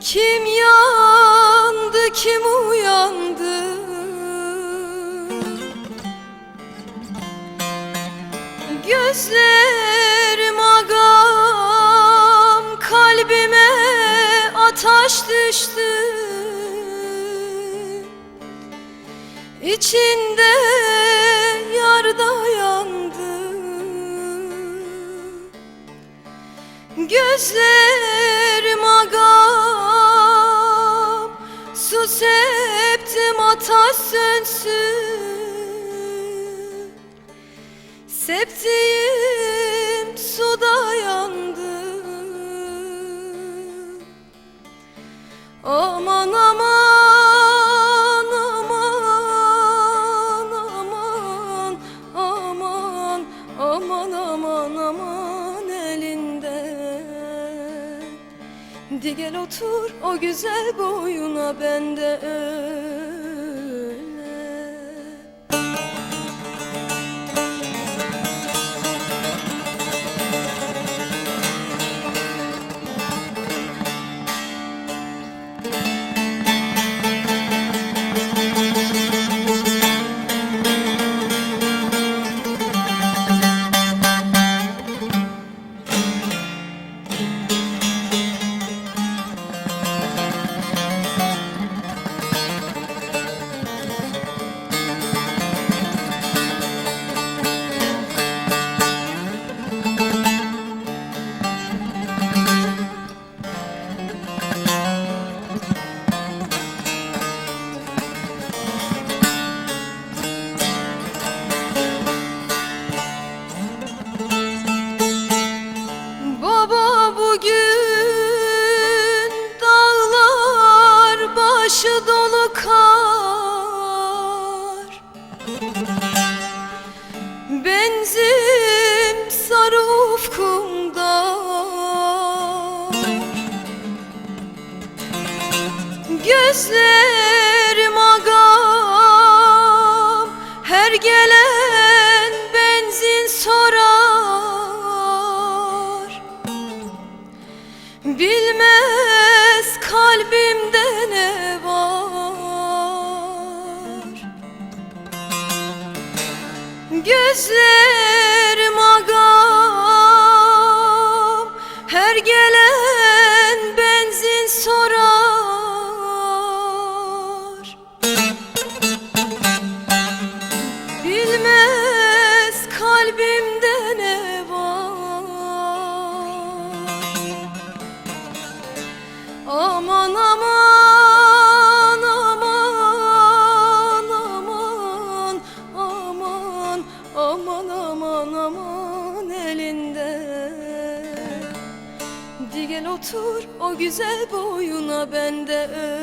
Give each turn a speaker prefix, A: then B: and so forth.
A: Kim yandı kim uyandı? Gözlerim agam kalbime ateş düştü. İçinde yarda yandı. Gözlerim agam Su septim ateş sönsün. Septiğim suda yandı Aman aman aman aman aman aman aman aman Di gel otur o güzel boyuna bende. öyle Gözlerim agam. Her gelen benzin sorar. Bilmez kalbimde ne var. Gözlerim agam. Her gelen otur o güzel boyuna ben de öyle.